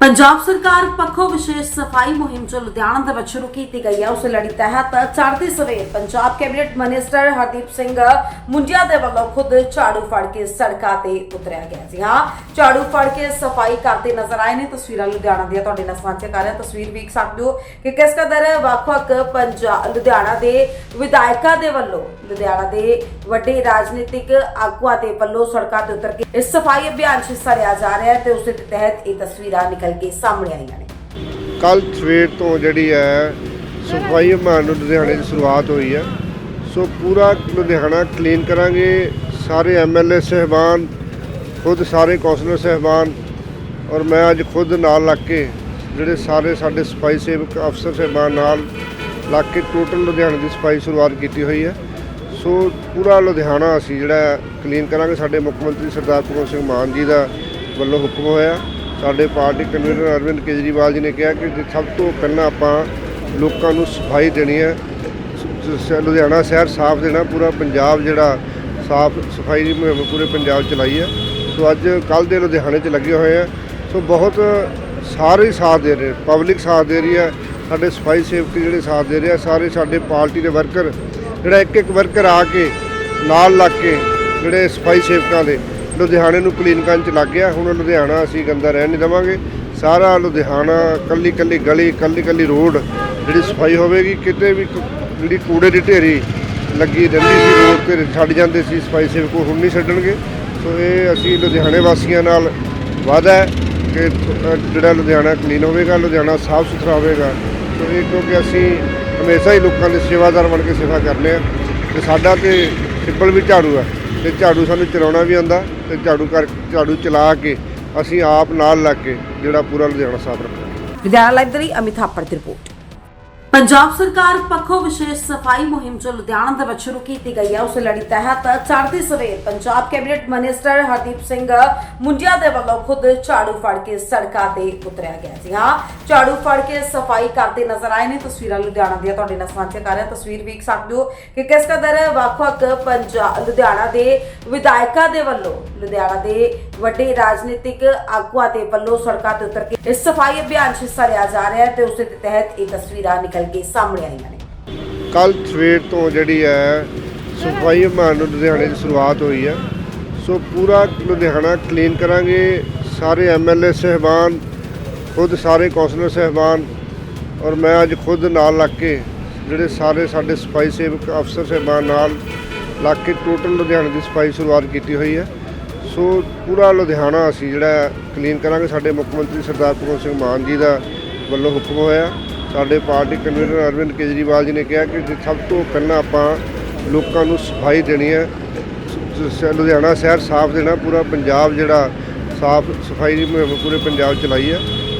ਪੰਜਾਬ ਸਰਕਾਰ ਪੱਖੋਂ ਵਿਸ਼ੇਸ਼ ਸਫ਼ਾਈ ਮੁਹਿੰਮ ਜੋ ਲੁਧਿਆਣਾ ਦੇ ਵਿੱਚ ਸ਼ੁਰੂ ਕੀਤੀ ਗਈ ਹੈ। ਉਸ ਲੜੀ ਤਹਿਤ ਚੜ੍ਹਦੇ ਸਵੇਰ ਪੰਜਾਬ ਕੈਬਨਿਟ ਮਿਨਿਸਟਰ ਹਰਦੀਪ ਸਿੰਘ ਮੁੰਡਿਆ ਦੇ ਵੱਲੋਂ ਖੁਦ ਝਾੜੂ ਫੜ ਕੇ ਸੜਕਾਂ ਤੇ ਉਤਰਿਆ ਗਿਆ ਸੀ ਹਾਂ ਝਾੜੂ ਫੜ ਕੇ ਸਫ਼ਾਈ ਕਰਦੇ ਨਜ਼ਰ ਆਏ ਨੇ। ਤਸਵੀਰਾਂ ਲੁਧਿਆਣਾ ਦੀਆਂ ਤੁਹਾਡੇ ਨਾਲ ਸਾਂਝਾ ਕਰ ਰਿਹਾ ਤਸਵੀਰ ਵੇਖ ਸਕਦੇ ਹੋ ਕਿ ਕਿਸ ਕਦਰ ਵੱਖ-ਵੱਖ ਪੰਜਾਬ ਲੁਧਿਆਣਾ ਦੇ ਵਿਧਾਇਕਾਂ ਦੇ ਵੱਲੋਂ, ਲੁਧਿਆਣਾ ਦੇ ਵੱਡੇ ਰਾਜਨੀਤਿਕ ਆਗੂਆਂ ਦੇ ਵੱਲੋਂ ਸੜਕਾਂ ਤੇ ਉਤਰ ਕੇ ਇਸ ਸਫ਼ਾਈ ਅਭਿਆਨ 'ਚ ਹਿੱਸਾ ਲਿਆ ਜਾ ਰਿਹਾ ਹੈ ਤੇ ਉਸ ਦੇ ਤਹਿਤ ਇਹ ਤਸਵੀਰਾਂ ਨਿਕਲ ਕੇ ਸਾਹਮਣੇ ਆਈਆਂ ਨੇ। ਕੱਲ ਸਵੇਰ ਤੋਂ ਜਿਹੜੀ ਹੈ, ਸਫ਼ਾਈ ਅਭਿਆਨ ਨੂੰ ਲੁਧਿਆਣੇ ਦੀ ਸ਼ੁਰੂਆਤ ਹੋਈ ਹੈ। ਸੋ ਪੂਰਾ ਲੁਧਿਆਣਾ ਕਲੀਨ ਕਰਾਂਗੇ। ਸਾਰੇ ਐਮਐਲਏ ਸਹਿਬਾਨ, ਖੁਦ ਸਾਰੇ ਕੌਂਸਲਰ ਸਹਿਬਾਨ ਔਰ ਮੈਂ ਅੱਜ ਖੁਦ ਨਾਲ ਲੱਗ ਕੇ ਜਿਹੜੇ ਸਾਰੇ ਸਾਡੇ ਸਫ਼ਾਈ ਸੇਵਕ ਅਫਸਰ ਸਹਿਬਾਨ ਨਾਲ ਲੱਗ ਕੇ ਟੋਟਲ ਲੁਧਿਆਣੇ ਦੀ ਸਫ਼ਾਈ ਸ਼ੁਰੂਆਤ ਕੀਤੀ ਹੋਈ ਹੈ। ਸੋ ਪੂਰਾ ਲੁਧਿਆਣਾ ਅਸੀਂ ਜਿਹੜਾ ਕਲੀਨ ਕਰਾਂਗੇ। ਸਾਡੇ ਮੁੱਖ ਮੰਤਰੀ ਸਰਦਾਰ ਭਗਵੰਤ ਸਿੰਘ ਮਾਨ ਜੀ ਦਾ ਵੱਲੋਂ ਹੁਕਮ ਹੋਇਆ। ਸਾਡੇ ਪਾਰਟੀ ਕਨਵੀਨਰ ਅਰਵਿੰਦ ਕੇਜਰੀਵਾਲ ਜੀ ਨੇ ਕਿਹਾ ਕਿ ਜੇ ਸਭ ਤੋਂ ਪਹਿਲਾਂ ਆਪਾਂ ਲੋਕਾਂ ਨੂੰ ਸਫ਼ਾਈ ਦੇਣੀ ਹੈ, ਸ- ਲੁਧਿਆਣਾ ਸ਼ਹਿਰ ਸਾਫ਼ ਦੇਣਾ, ਪੂਰਾ ਪੰਜਾਬ ਜਿਹੜਾ ਸਾਫ਼, ਸਫ਼ਾਈ ਦੀ ਮੁਹਿੰਮ ਪੂਰੇ ਪੰਜਾਬ ਚਲਾਈ ਹੈ। ਸੋ ਅੱਜ ਕੱਲ ਦੇ ਲੁਧਿਆਣੇ 'ਚ ਲੱਗੇ ਹੋਏ ਆ ਸੋ ਬਹੁਤ ਸਾਰੇ ਸਾਥ ਦੇ ਰਹੇ, ਪਬਲਿਕ ਸਾਥ ਦੇ ਰਹੀ ਹੈ, ਸਾਡੇ ਸਫ਼ਾਈ ਸੇਵਕ ਜਿਹੜੇ ਸਾਥ ਦੇ ਰਹੇ ਆ ਸਾਰੇ ਸਾਡੇ ਪਾਰਟੀ ਦੇ ਵਰਕਰ, ਜਿਹੜਾ ਇੱਕ ਇੱਕ ਵਰਕਰ ਆ ਕੇ, ਨਾਲ ਲੱਗ ਕੇ, ਜਿਹੜੇ ਸਫ਼ਾਈ ਸੇਵਕਾਂ ਦੇ ਲੁਧਿਆਣੇ ਨੂੰ ਕਲੀਨ ਕਰਨ ਚ ਲੱਗ ਗਿਆ। ਹੁਣ ਲੁਧਿਆਣਾ ਅਸੀਂ ਗੰਦਾ ਰਹਿਣ ਨਹੀਂ ਦੇਵਾਂਗੇ। ਸਾਰਾ ਲੁਧਿਆਣਾ ਕੱਲੀ ਕੱਲੀ ਗਲੀ ਕੱਲੀ ਕੱਲੀ ਰੋਡ ਜਿਹੜੀ ਸਫ਼ਾਈ ਹੋਵੇਗੀ, ਕਿਤੇ ਵੀ ਜਿਹੜੀ ਕੂੜੇ ਦੀ ਢੇਰੀ ਲੱਗੀ ਰਹਿੰਦੀ ਸੀ, ਰੋਡ ਤੇ ਛੱਡ ਜਾਂਦੇ ਸੀ, ਸਫ਼ਾਈ ਸੇਵਕ ਹੁਣ ਨਹੀਂ ਛੱਡਣਗੇ। ਸੋ ਇਹ ਅਸੀਂ ਲੁਧਿਆਣੇ ਵਾਸੀਆਂ ਨਾਲ ਵਾਅਦਾ ਹੈ ਕਿ ਜਿਹੜਾ ਲੁਧਿਆਣਾ ਕਲੀਨ ਹੋਵੇਗਾ, ਲੁਧਿਆਣਾ ਸਾਫ਼ ਸੁਥਰਾ ਹੋਵੇਗਾ। ਸੋ ਇਹ ਕਿਉਂਕਿ ਅਸੀਂ ਹਮੇਸ਼ਾ ਹੀ ਲੋਕਾਂ ਦੇ ਸੇਵਾਦਾਰ ਬਣ ਕੇ ਸੇਵਾ ਕਰਨੇ ਆ। ਤੇ ਸਾਡਾ ਤੇ ਸਿੰਪਲ ਵੀ ਝਾੜੂ ਆ। ਤੇ ਝਾੜੂ ਸਾਨੂੰ ਚਲਾਉਣਾ ਵੀ ਆਉਂਦਾ ਤੇ ਝਾੜੂ ਕਰ ਝਾੜੂ ਚਲਾ ਕੇ ਅਸੀਂ ਆਪ ਨਾਲ ਲੱਗ ਕੇ ਜਿਹੜਾ ਪੂਰਾ ਲੁਧਿਆਣਾ ਸਾਫ਼ ਰੱਖਾਂਗੇ। ਲੁਧਿਆਣਾ ਲਈ ਅਮਿਤ ਹਾਪੜ ਦੀ ਰਿਪੋਰਟ। ਪੰਜਾਬ ਸਰਕਾਰ ਪੱਖੋਂ ਵਿਸ਼ੇਸ਼ ਸਫ਼ਾਈ ਮੁਹਿੰਮ ਜੋ ਲੁਧਿਆਣਾ ਦੇ ਵਿੱਚ ਸ਼ੁਰੂ ਕੀਤੀ ਗਈ ਹੈ, ਉਸ ਲੜੀ ਤਹਿਤ ਚੜ੍ਹਦੀ ਸਵੇਰ ਪੰਜਾਬ ਕੈਬਨਿਟ ਮਿਨਿਸਟਰ ਹਰਦੀਪ ਸਿੰਘ ਮੁੰਡਿਆ ਦੇ ਵੱਲੋਂ ਖੁਦ ਝਾੜੂ ਫੜ ਕੇ ਸੜਕਾਂ ਤੇ ਉਤਰਿਆ ਗਿਆ ਸੀ। ਹਾਂ, ਝਾੜੂ ਫੜ ਕੇ ਸਫ਼ਾਈ ਕਰਦੇ ਨਜ਼ਰ ਆਏ ਨੇ ਤਸਵੀਰਾਂ ਲੁਧਿਆਣਾ ਦੀਆਂ, ਤੁਹਾਡੇ ਨਾਲ ਸਾਂਝਾ ਕਰ ਰਿਹਾ। ਤਸਵੀਰ ਵੇਖ ਸਕਦੇ ਹੋ ਕਿ ਕਿਸ ਕਦਰ ਵੱਖ-ਵੱਖ ਪੰਜਾਬ ਲੁਧਿਆਣਾ ਦੇ ਵਿਧਾਇਕਾਂ ਦੇ ਵੱਲੋਂ ਲੁਧਿਆਣਾ ਦੇ ਵੱਡੇ ਰਾਜਨੀਤਿਕ ਆਗੂਆਂ ਦੇ ਵੱਲੋਂ ਸੜਕਾਂ ਤੇ ਉਤਰ ਕੇ ਇਸ ਸਫ਼ਾਈ ਅਭਿਆਨ 'ਚ ਹਿੱਸਾ ਲਿਆ ਜਾ ਰਿਹਾ ਹੈ ਤੇ ਉਸ ਦੇ ਤਹਿਤ ਇਹ ਤਸਵੀਰਾਂ ਨਿਕਲ ਕੇ ਸਾਹਮਣੇ ਆਈਆਂ ਨੇ। ਕੱਲ ਸਵੇਰ ਤੋਂ ਜਿਹੜੀ ਹੈ, ਸਫ਼ਾਈ ਅਭਿਆਨ ਨੂੰ ਲੁਧਿਆਣੇ ਦੀ ਸ਼ੁਰੂਆਤ ਹੋਈ ਹੈ। ਸੋ ਪੂਰਾ ਲੁਧਿਆਣਾ ਕਲੀਨ ਕਰਾਂਗੇ। ਸਾਰੇ ਐਮਐਲਏ ਸਹਿਬਾਨ, ਖੁਦ ਸਾਰੇ ਕੌਂਸਲਰ ਸਹਿਬਾਨ ਔਰ ਮੈਂ ਅੱਜ ਖੁਦ ਨਾਲ ਲੱਗ ਕੇ ਜਿਹੜੇ ਸਾਰੇ ਸਾਡੇ ਸਫ਼ਾਈ ਸੇਵਕ ਅਫਸਰ ਸਹਿਬਾਨ ਨਾਲ ਲੱਗ ਕੇ ਟੋਟਲ ਲੁਧਿਆਣੇ ਦੀ ਸਫ਼ਾਈ ਸ਼ੁਰੂਆਤ ਕੀਤੀ ਹੋਈ ਹੈ। ਸੋ ਪੂਰਾ ਲੁਧਿਆਣਾ ਅਸੀਂ ਜਿਹੜਾ ਕਲੀਨ ਕਰਾਂਗੇ। ਸਾਡੇ ਮੁੱਖ ਮੰਤਰੀ ਸਰਦਾਰ ਭਗਵੰਤ ਸਿੰਘ ਮਾਨ ਜੀ ਦਾ ਵੱਲੋਂ ਹੁਕਮ ਹੋਇਆ। ਸਾਡੇ ਪਾਰਟੀ ਕਨਵੀਨਰ ਅਰਵਿੰਦ ਕੇਜਰੀਵਾਲ ਜੀ ਨੇ ਕਿਹਾ ਕਿ ਸਭ ਤੋਂ ਪਹਿਲਾਂ ਆਪਾਂ ਲੋਕਾਂ ਨੂੰ ਸਫ਼ਾਈ ਦੇਣੀ ਹੈ ਲੁਧਿਆਣਾ ਸ਼ਹਿਰ ਸਾਫ਼ ਦੇਣਾ, ਪੂਰਾ ਪੰਜਾਬ ਜਿਹੜਾ ਸਾਫ਼ ਸਫ਼ਾਈ ਦੀ ਮੁਹਿੰਮ ਪੂਰੇ ਪੰਜਾਬ ਚਲਾਈ ਹੈ।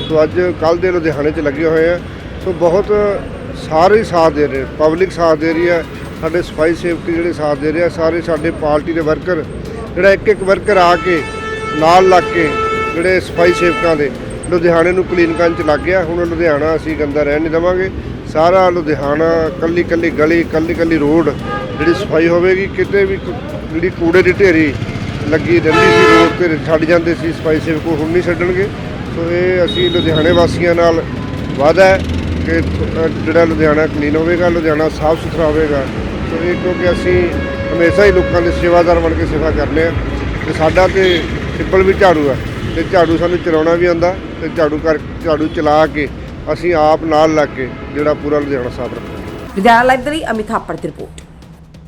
ਸੋ ਅੱਜ ਕੱਲ ਦੇ ਲੁਧਿਆਣੇ 'ਚ ਲੱਗੇ ਹੋਏ ਆ ਸੋ ਬਹੁਤ ਸਾਰੇ ਸਾਥ ਦੇ ਰਹੇ, ਪਬਲਿਕ ਸਾਥ ਦੇ ਰਹੀ ਹੈ। ਸਾਡੇ ਸਫ਼ਾਈ ਸੇਵਕ ਜਿਹੜੇ ਸਾਥ ਦੇ ਰਹੇ ਆ, ਸਾਰੇ ਸਾਡੇ ਪਾਰਟੀ ਦੇ ਵਰਕਰ ਜਿਹੜਾ ਇੱਕ ਇੱਕ ਵਰਕਰ ਆ ਕੇ ਨਾਲ ਲੱਗ ਕੇ ਜਿਹੜੇ ਸਫ਼ਾਈ ਸੇਵਕਾਂ ਦੇ ਲੁਧਿਆਣੇ ਨੂੰ ਕਲੀਨ ਕਰਨ ਚ ਲੱਗ ਗਿਆ। ਹੁਣ ਲੁਧਿਆਣਾ ਅਸੀਂ ਗੰਦਾ ਰਹਿਣ ਨਹੀਂ ਦੇਵਾਂਗੇ। ਸਾਰਾ ਲੁਧਿਆਣਾ ਕੱਲੀ ਕੱਲੀ ਗਲੀ ਕੱਲੀ ਕੱਲੀ ਰੋਡ ਜਿਹੜੀ ਸਫ਼ਾਈ ਹੋਵੇਗੀ, ਕਿਤੇ ਵੀ ਜਿਹੜੀ ਕੂੜੇ ਦੀ ਢੇਰੀ ਲੱਗੀ ਰਹਿੰਦੀ ਸੀ, ਰੋਡ ਤੇ ਛੱਡ ਜਾਂਦੇ ਸੀ, ਸਫ਼ਾਈ ਸੇਵਕ ਉਹ ਹੁਣ ਨਹੀਂ ਛੱਡਣਗੇ। ਸੋ ਇਹ ਅਸੀਂ ਲੁਧਿਆਣੇ ਵਾਸੀਆਂ ਨਾਲ ਵਾਅਦਾ ਹੈ ਕਿ ਜਿਹੜਾ ਲੁਧਿਆਣਾ ਕਲੀਨ ਹੋਵੇਗਾ, ਲੁਧਿਆਣਾ ਸਾਫ਼ ਸੁਥਰਾ ਹੋਵੇਗਾ। ਸੋ ਇਹ ਕਿਉਂਕਿ ਅਸੀਂ ਹਮੇਸ਼ਾ ਹੀ ਲੋਕਾਂ ਦੇ ਸੇਵਾਦਾਰ ਬਣ ਕੇ ਸੇਵਾ ਕਰਨੇ ਆ। ਤੇ ਸਾਡਾ ਤੇ ਸਿੰਪਲ ਵੀ ਝਾੜੂ ਆ। ਤੇ ਝਾੜੂ ਸਾਨੂੰ ਚਲਾਉਣਾ ਵੀ ਆਉਂਦਾ, ਤੇ ਝਾੜੂ ਕਰ, ਝਾੜੂ ਚਲਾ ਕੇ ਅਸੀਂ ਆਪ ਨਾਲ ਲੱਗ ਕੇ ਜਿਹੜਾ ਪੂਰਾ ਲੁਧਿਆਣਾ ਸਾਫ਼ ਰੱਖਾਂਗੇ। ਲੁਧਿਆਣਾ ਲਾਈਵ ਦੇ ਲਈ ਅਮਿਤ ਹਾਪੜ ਦੀ ਰਿਪੋਰਟ।